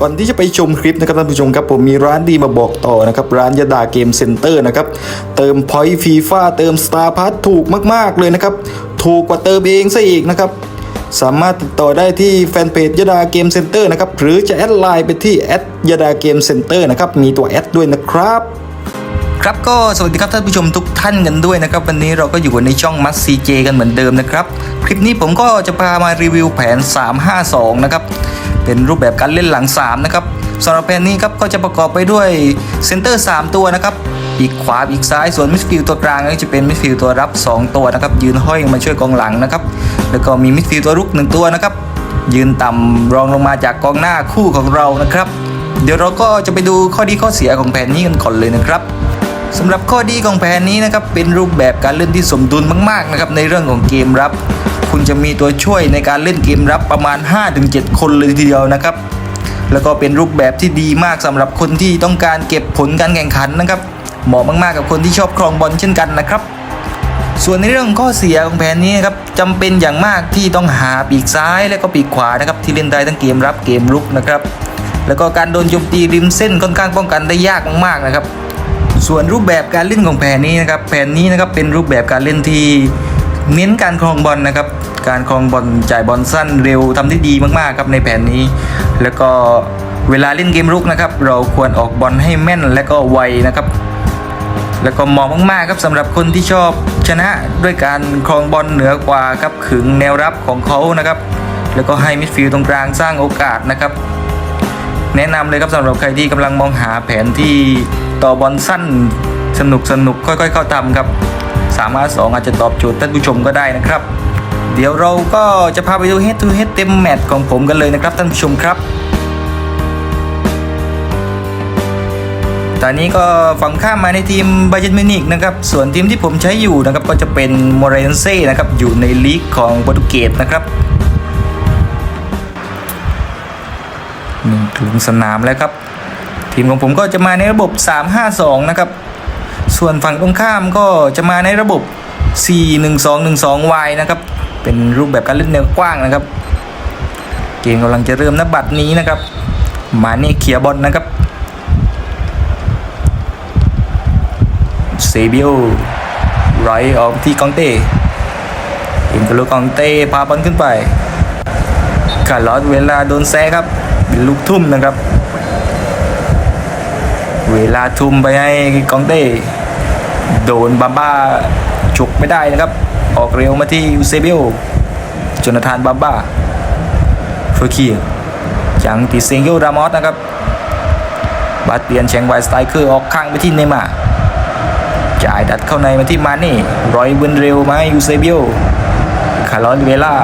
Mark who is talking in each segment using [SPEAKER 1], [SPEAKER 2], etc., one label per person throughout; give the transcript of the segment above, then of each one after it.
[SPEAKER 1] ก่อนที่จะไปชมคลิปนะครับท่านผู้ชมครับผมมีร้านดีมาบอกต่อนะครับร้านยาดาเกมเซ็นเตอร์นะครับเติมพอยต์ฟีฟ่าเติมสตาร์พัทถูกมาก ๆ เลยนะครับ ถูกกว่าเติมเองซะอีกนะครับสามารถติดต่อได้ที่แฟนเพจยาดาเกมเซ็นเตอร์นะครับหรือจะแอดไลน์ไปที่แอดยาดาเกมเซ็นเตอร์นะครับมีตัวแอดด้วยนะครับครับก็สวัสดีครับท่านผู้ชมทุกท่านกันด้วยนะครับ วันนี้เราก็อยู่ในช่องมัสซีเจกันเหมือนเดิมนะครับ คลิปนี้ผมก็จะพามารีวิวแผน 352 นะครับ เป็นรูปแบบการเล่นหลัง3นะครับสำหรับแผนนี้ครับก็จะประกอบไปด้วยเซนเตอร์ 3 ตัวนะครับอีกขวาอีกซ้ายส่วนมิดฟิลด์ตัวกลางก็จะเป็นมิดฟิลด์ตัวรับ 2 ตัวนะครับยืนห้อยมาช่วยกองหลังนะครับแล้วก็มีมิดฟิลด์ตัวรุก 1 ตัวนะครับยืนต่ำรองลงมาจากกองหน้าคู่ของเรานะครับ เดี๋ยวเราก็จะไปดูข้อดีข้อเสียของแผนนี้กันก่อนเลยนะครับสำหรับข้อดีของแผนนี้นะครับเป็นรูปแบบการเล่นที่สมดุลมากๆนะครับในเรื่องของเกมรับ คุณจะมีตัวช่วยในการเล่นเกมรับประมาณ 5-7 คนเลยทีเดียวนะครับ แล้วก็เป็นรูปแบบที่ดีมากสำหรับคนที่ต้องการเก็บผลการแข่งขันนะครับ เหมาะมากๆกับคนที่ชอบครองบอลเช่นกันนะครับ ส่วนในเรื่องข้อเสียของแผนนี้นะครับจำเป็นอย่างมากที่ต้องหาปีกซ้ายและก็ปีกขวานะครับที่เล่นได้ทั้งเกมรับเกมรุกนะครับ แล้วก็การโดนโจมตีริมเส้นค่อนข้างป้องกันได้ยากมากๆนะครับส่วนรูปแบบการเล่นของแผนนี้นะครับ แผนนี้นะครับเป็นรูปแบบการเล่นที่ เน้นการครองบอลนะครับ การครองบอลจ่ายบอลสั้นเร็วทำได้ดีมากๆครับในแผนนี้ แล้วก็เวลาเล่นเกมรุกนะครับ เราควรออกบอลให้แม่นและก็ไวนะครับ แล้วก็เหมาะมากๆครับสำหรับคนที่ชอบชนะด้วยการครองบอลเหนือกว่าครับขึงแนวรับของเขานะครับ แล้วก็ให้มิดฟิลด์ตรงกลางสร้างโอกาสนะครับ แนะนำเลยครับสำหรับใครที่กำลังมองหาแผนที่ต่อบอลสั้นสนุกสนุกค่อยๆ เข้าตามครับ สามา3 R2 อาจจะตอบโจทย์ท่านผู้ชมก็ได้นะครับ เดี๋ยวเราก็จะพาไปดู head to head เต็มแมตช์ของผมกันเลยนะครับท่านผู้ชมครับตอนนี้ก็ฝั่งข้ามมาในทีมบาเยนเมินิกนะครับ ส่วนทีมที่ผมใช้อยู่นะครับก็จะเป็นโมเรนเซ่นะครับ อยู่ในลีกของโปรตุเกสนะครับหนึ่งถึงสนามแล้วครับ ทีมของผมก็จะมาในระบบ 352 นะครับ ส่วนฝั่งตรงข้ามก็จะมาในระบบ 4-1-2-1-2-Y นะครับ เป็นรูปแบบการเล่นแนวกว้างนะครับ เกมกำลังจะเริ่มนบัดนี้นะครับ มาเน่เคลียบอลนะครับเซบิโอไรออกที่กองเต้เห็นกลูกกองเต้พาบอลขึ้นไปคารลอสเวลาโดนแซะครับเป็นลูกทุ่มนะครับ เวลาทุ่มไปให้กองเต้โดนบาบ้าฉกไม่ได้นะครับ ออกเร็วมาที่ยูเซเบิโอโจนาธานบาบ้าเฟอร์คีจังติเซงโยรามอสนะครับบาสเตียนแชงไวสไตรเกอร์ออกข้างไปที่เนย์มาจ่ายดัดเข้าในมาที่มาเน่รอยวนเร็วมายูเซเบิโอคาร์ลอนเวล่า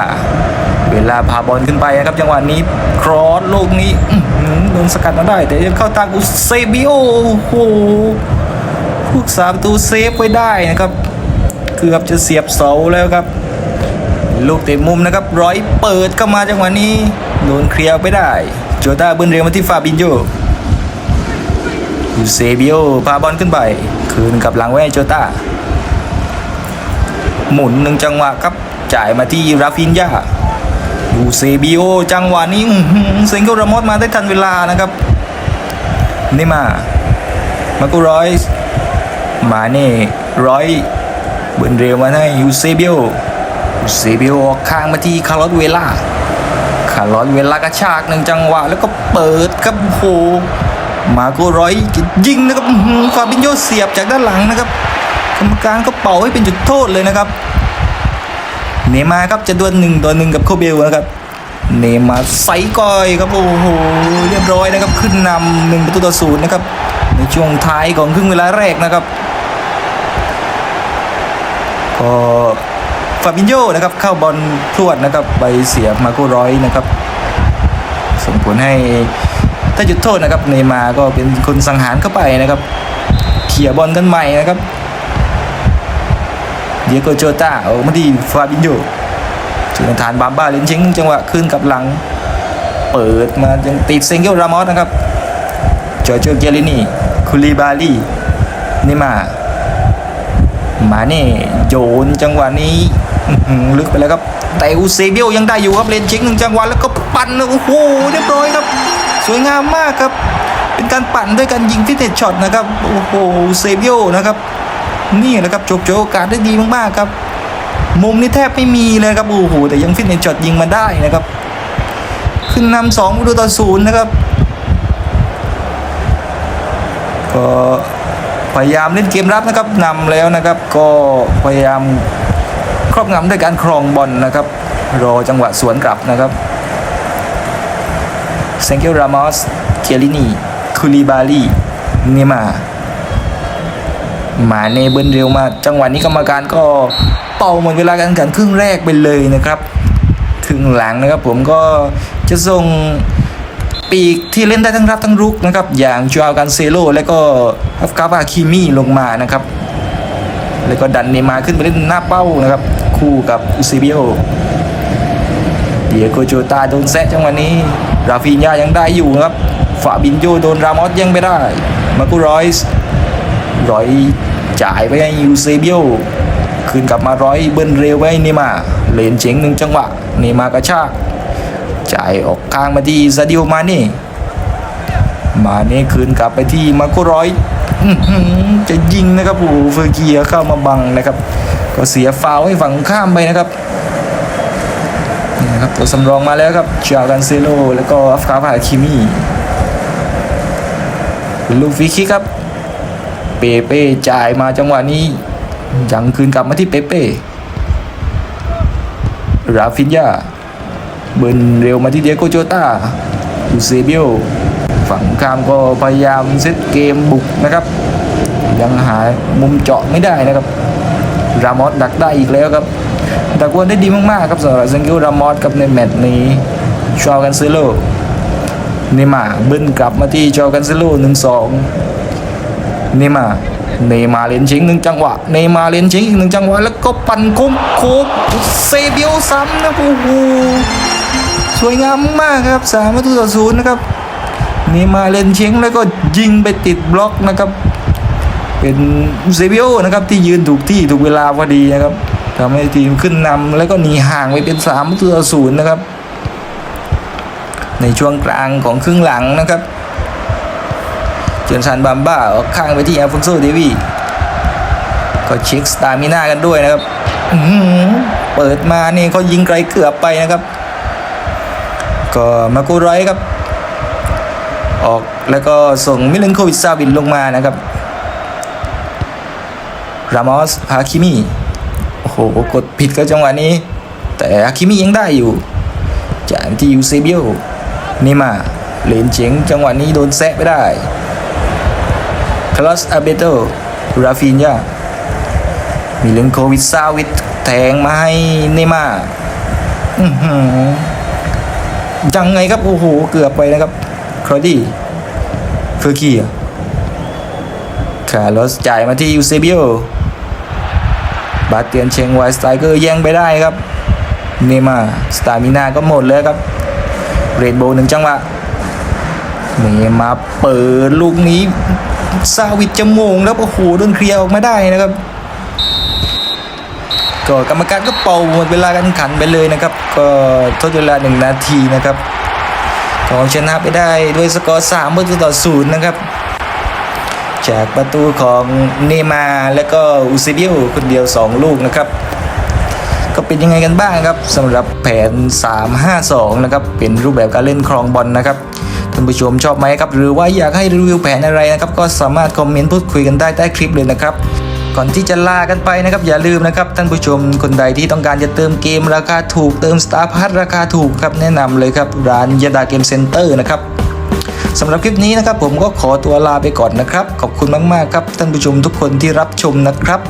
[SPEAKER 1] เวลาพาบอลขึ้นไปนะครับจังหวะนี้ครอสลูกนี้โดนสกัดมาได้ แต่ยังเข้าทางอูเซบิโอโอ้โหผู้สาประตูเซฟไว้ได้นะครับ เกือบจะเสียบเสาแล้วครับ ลูกเตะมุมนะครับ ร้อยเปิดเข้ามาจังหวะนี้โดนเคลียร์ไปได้ โจต้าเบินเร็วมาที่ฟาบินโยยูเซบิโอพาบอลขึ้นไป คืนกับหลังไว้ให้โจต้า หมุนหนึ่งจังหวะครับจ่ายมาที่ราฟินยา ยูเซเบิโอจังหวะนี้อื้อหือเซงโกรามอสมาได้ทันเวลานะครับนี่มา มากุรอยมาเน่ร้อยเบินเร็วมาให้ยูเซเบิโอยูเซเบิโออกข้างมาที่คาร์ลอสเวล่าคาร์ลอสเวล่ากระชากหนึ่งจังหวะ แล้วก็เปิดครับโอ้โหมาโกร้อยยิงนะครับฟาบินโยเสียบจากด้านหลังนะครับกรรมการก็เป่าให้เป็นจุดโทษเลยนะครับ เนมาครับจะดวลหนึ่งต่อหนึ่งกับโคเบลนะครับเนมาร์ใส่ก้อยครับโอ้โหเรียบร้อยนะครับขึ้นนำหนึ่งประตูต่อศูนย์นะครับในช่วงท้ายของครึ่งเวลาแรกนะครับก็ฟาบินโยนะครับเข้าบอลพรวดนะครับไปเสียบมาโกร้อยนะครับส่งผลให้ถ้าจุดโทษนะครับเนมาก็เป็นคนสังหารเข้าไปนะครับเขี่ยบอลกันใหม่นะครับ ดียโกโจต้าออกมาที่ฟาบินโยถึงฐานบาบ้าเลนชิงจังหวะขึ้นกับหลัง เปิดมายังติดเซงเกลรามอสนะครับจอร์โจเกลินีคูลิบาลีนี่มา มาเน่โยนจังหวะนี้ลึกไปแล้วครับ แต่อูเซเบียวยังได้อยู่ครับเลนชิงหนึ่งจังหวะแล้วก็ปั่นโอ้โหเรียบร้อยครับ สวยงามมากครับ เป็นการปั่นด้วยการยิงฟิตเนสช็อตนะครับ โอ้โหเซเบียวนะครับ นี่นะครับจบโจโอกาสได้ดีมากๆครับ มุมนี่แทบไม่มีเลยครับโอ้โหแต่ยังฟิตเนสช็อตยิงมาได้นะครับ ขึ้นนำสองประตูต่อศูนย์นะครับก็พยายามเล่นเกมรับนะครับนำแล้วนะครับ ก็พยายามครอบงำด้วยการครองบอลนะครับ รอจังหวะสวนกลับนะครับเซงเกลรามอสเคียรินีคูลิบาลีเนมา มาเนเบิลเร็วมาก จังหวะนี้กรรมการก็เป่าหมดเวลาการแข่งขันครึ่งแรกไปเลยนะครับครึ่งหลังนะครับผมก็จะส่งปีกที่เล่นได้ทั้งรับทั้งรุกนะครับ อย่างจูอากันเซโลและก็อัฟกาบาคิมี่ลงมานะครับ แล้วก็ดันเนมาขึ้นไปเล่นหน้าเป้านะครับ คู่กับอุซิเบียโอเดียโกโจตาโดนแซะจังหวะนี้ ราฟินยายังได้อยู่นะครับฟาบินโยโดนรามอสยังไม่ได้ มากุรอยส์ ร้อยจ่ายไปให้ยูเซเบียโอคืนกลับมาร้อยเบิ้ลเร็วไปให้เนย์มาร์เลนเจ๋งหนึ่งจังหวะเนย์มากระชากจ่ายออกข้างมาที่ซาดิโอมาเน่มาเน่คืนกลับไปที่มาโกร้อหือจะยิงนะครับโอ้เฟอร์เกียเข้ามาบังนะครับ ก็เสียฟาวให้ฝั่งข้ามไปนะครับนี่นะครับตัวสำรองมาแล้วครับจากันเซโลแล้วก็อัฟกาฟาคิมีลูฟรีคิกครับ เปเป้จ่ายมาจังหวะนี้ยังคืนกลับมาที่เปเป้ราฟินยาเบิร์นเร็วมาที่เดียโกโจตาอูเซเบียวฝั่งข้ามก็พยายามเซตเกมบุกนะครับ ยังหามุมเจาะไม่ได้นะครับ รามอสดักได้อีกแล้วครับดักวนได้ดีมากๆครับสำหรับซังกิลรามอสกับในแมตช์นี้ชอกันเซโลเนมาเบิ้ลกลับมาที่ชอกันเซโลหนึ่งสอง เนย์มาเนย์มาเลนชิงหนึ่งจังหวะเนย์มาเลนชิงอีกหนึ่งจังหวะ แล้วก็ปั่นโค้งโค้งเซเบียวซ้ำนะโอ้โหสวยงามมากครับสามประตูต่อศูนย์นะครับเนี่มาเลนเชงแล้วก็ยิงไปติดบล็อกนะครับ เป็นเซเบียนะครับที่ยืนถูกที่ถูกเวลาพอดีนะครับทำให้ทีมขึ้นนำแล้วก็หนีห่างไปเป็นสามประตูต่อศูนย์นะครับ ในช่วงกลางของครึ่งหลังนะครับ เจนซันบัมบ้าออกข้างไปที่อัลฟอนโซเดวีก็เช็คสตามิน่ากันด้วยนะครับอื้อหือเปิดมานี่เขายิงไกลเกือบไปนะครับ ก็มากูไรครับ ออกแล้วก็ส่งมิเลนโควิชซาวินลงมานะครับ รามอสฮาคิมิโอ้โห กดผิดกับจังหวะนี้ แต่ฮาคิมิยังได้อยู่จากที่ยูเซเบียนี่มาเลนเฉียงจังหวะนี้โดนแซะไปได้ คลอสอาเบโตราฟินยามิเลนโควิชซาวินแทงมาให้เนมาอือหือยังไงครับ โอ้โห เกือบไปนะครับครอดี้เฟอร์กี้คาร์ลอสจ่ายมาที่ยูเซเบียบาเตียนเชงไวสไตเกอร์แย่งไปได้ครับ เนมาสตามินาก็หมดเลยครับ เรนโบหนึ่งจังหวะเนมาเปิดลูกนี้ ซาวิดจะโมงแล้วโอ้โหโดนเคลียร์ออกมาได้นะครับ ก็กรรมการก็เป่าหมดเวลาการขันไปเลยนะครับ ก็ทดเวลาหนึ่งนาทีนะครับก็ชนะไปได้ด้วยสกอร์สามประตูต่อศูนย์นะครับ จากประตูของเนมาและก็อุซิเบียวคนเดียว 2 ลูกนะครับก็เป็นยังไงกันบ้างครับสำหรับแผน 3-5-2 นะครับ เป็นรูปแบบการเล่นครองบอลนะครับานผู้ชมชอบไหมครับ หรือว่าอยากให้รีวิวแผนอะไรนะครับ ก็สามารถคอมเมนต์พูดคุยกันได้ใต้คลิปเลยนะครับก่อนที่จะลากันไปนะครับอย่าลืมนะครับท่านผู้ชมคนใดที่ต้องการจะเติมเกมราคาถูกเติมสตาร์พัทราคาถูกครับแนะนำเลยครับร้านยาดาเกมเซ็นเตอร์นะครับสำหรับคลิปนี้นะครับผมก็ขอตัวลาไปก่อนนะครับ ขอบคุณมากๆครับท่านผู้ชมทุกคนที่รับชมนะครับ